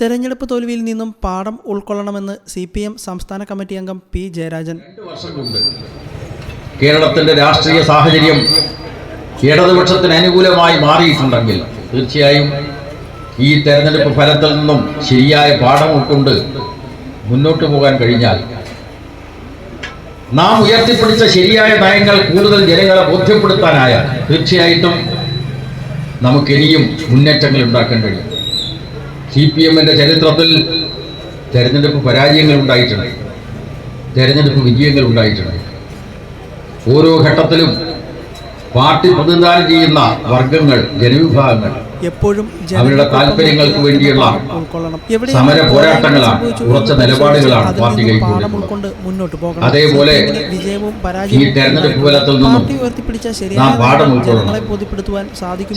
തെരഞ്ഞെടുപ്പ് തോൽവിയിൽ നിന്നും പാഠം ഉൾക്കൊള്ളണമെന്ന് സി പി എം സംസ്ഥാന കമ്മിറ്റി അംഗം പി ജയരാജൻ. കേരളത്തിന്റെ രാഷ്ട്രീയ സാഹചര്യം ഇടതുപക്ഷത്തിന് അനുകൂലമായി മാറിയിട്ടുണ്ടെങ്കിൽ തീർച്ചയായും ഈ തെരഞ്ഞെടുപ്പ് ഫലത്തിൽ നിന്നും ശരിയായ പാഠം ഉൾക്കൊണ്ട് മുന്നോട്ട് പോകാൻ കഴിഞ്ഞാൽ നാം ഉയർത്തിപ്പിടിച്ച ശരിയായ നയങ്ങൾ കൂടുതൽ ജനങ്ങളെ ബോധ്യപ്പെടുത്താനായാൽ തീർച്ചയായിട്ടും നമുക്കിനിയും മുന്നേറ്റങ്ങൾ ഉണ്ടാക്കാൻ കഴിയും. സി പി എമ്മിന്റെ ചരിത്രത്തിൽ തെരഞ്ഞെടുപ്പ് പരാജയങ്ങൾ ഉണ്ടായിട്ടുണ്ട്. തെരഞ്ഞെടുപ്പ് വിജയങ്ങൾ ഉണ്ടായിട്ടുണ്ട്. ഓരോ ഘട്ടത്തിലും പാർട്ടി പ്രതിനിധാനം ചെയ്യുന്ന വർഗങ്ങൾ ജനവിഭാഗങ്ങൾ എപ്പോഴും അവരുടെ താല്പര്യങ്ങൾക്ക് വേണ്ടിയുള്ള സമര പോരാട്ടങ്ങളാണ്, ഉറച്ച നിലപാടുകളാണ് പാർട്ടി പോകണം. അതേപോലെ ഈ തെരഞ്ഞെടുപ്പ് ഫലത്തിൽ നിന്നും നാം പാഠം ഉൾക്കൊള്ളണം.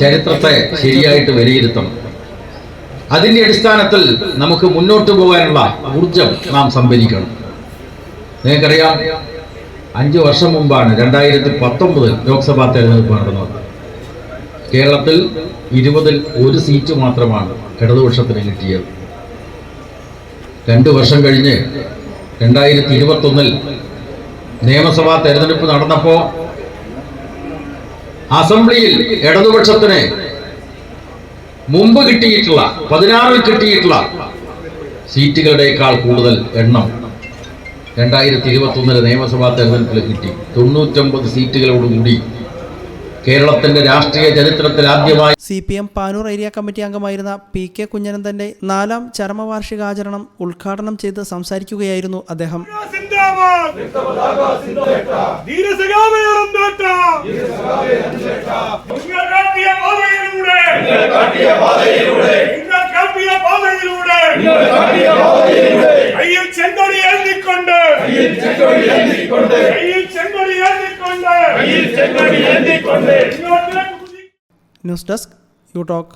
ചരിത്രത്തെ ശരിയായിട്ട് വിലയിരുത്തണം. അതിന്റെ അടിസ്ഥാനത്തിൽ നമുക്ക് മുന്നോട്ട് പോകാനുള്ള ഊർജം നാം സംഭരിക്കണം. നിങ്ങൾക്കറിയാം അഞ്ചു വർഷം മുമ്പാണ് രണ്ടായിരത്തി പത്തൊമ്പത് ലോക്സഭാ തെരഞ്ഞെടുപ്പ് നടന്നത്. കേരളത്തിൽ ഇരുപതിൽ ഒരു സീറ്റ് മാത്രമാണ് ഇടതുപക്ഷത്തിന് കിട്ടിയത്. രണ്ടു വർഷം കഴിഞ്ഞ് രണ്ടായിരത്തി ഇരുപത്തൊന്നിൽ നിയമസഭാ തെരഞ്ഞെടുപ്പ് നടന്നപ്പോൾ അസംബ്ലിയിൽ ഇടതുപക്ഷത്തിന് മുമ്പ് കിട്ടിയിട്ടുള്ള പതിനാറിൽ കിട്ടിയിട്ടുള്ള സീറ്റുകളുടേക്കാൾ കൂടുതൽ എണ്ണം രണ്ടായിരത്തി ഇരുപത്തി ഒന്നിലെ നിയമസഭാ തെരഞ്ഞെടുപ്പിൽ കിട്ടി തൊണ്ണൂറ്റൊമ്പത് സീറ്റുകളോടുകൂടി കേരളത്തിന്റെ രാഷ്ട്രീയ ചരിത്രത്തിൽ ആദ്യമായി C P M Panoor area committee അംഗമായിരുന്ന പി കെ കുഞ്ഞനന്തന്റെ നാലാം ചരമവാർഷികാചരണം ഉദ്ഘാടനം ചെയ്ത് സംസാരിക്കുകയായിരുന്നു അദ്ദേഹം സിന്ദാബാദ് ധീരസഖാവേറും നേട്ട നിങ്ങൾ കാട്ടിയ പാതയിലൂടെ നിങ്ങൾ കാട്ടിയ പാതയിലൂടെ നിങ്ങൾ കാട്ടിയ പാതയിലൂടെ നിങ്ങൾ കാട്ടിയ പാതയിലൂടെ കയ്യിൽ ചെങ്കൊടി ഏന്തിക്കൊണ്ട് കയ്യിൽ ചെങ്കൊടി ഏന്തിക്കൊണ്ട് കയ്യിൽ ചെങ്കൊടി ഏന്തിക്കൊണ്ട് കയ്യിൽ ചെങ്കൊടി ഏന്തിക്കൊണ്ട് ന്യൂസ് ഡെസ്ക് യു ടോക്ക്.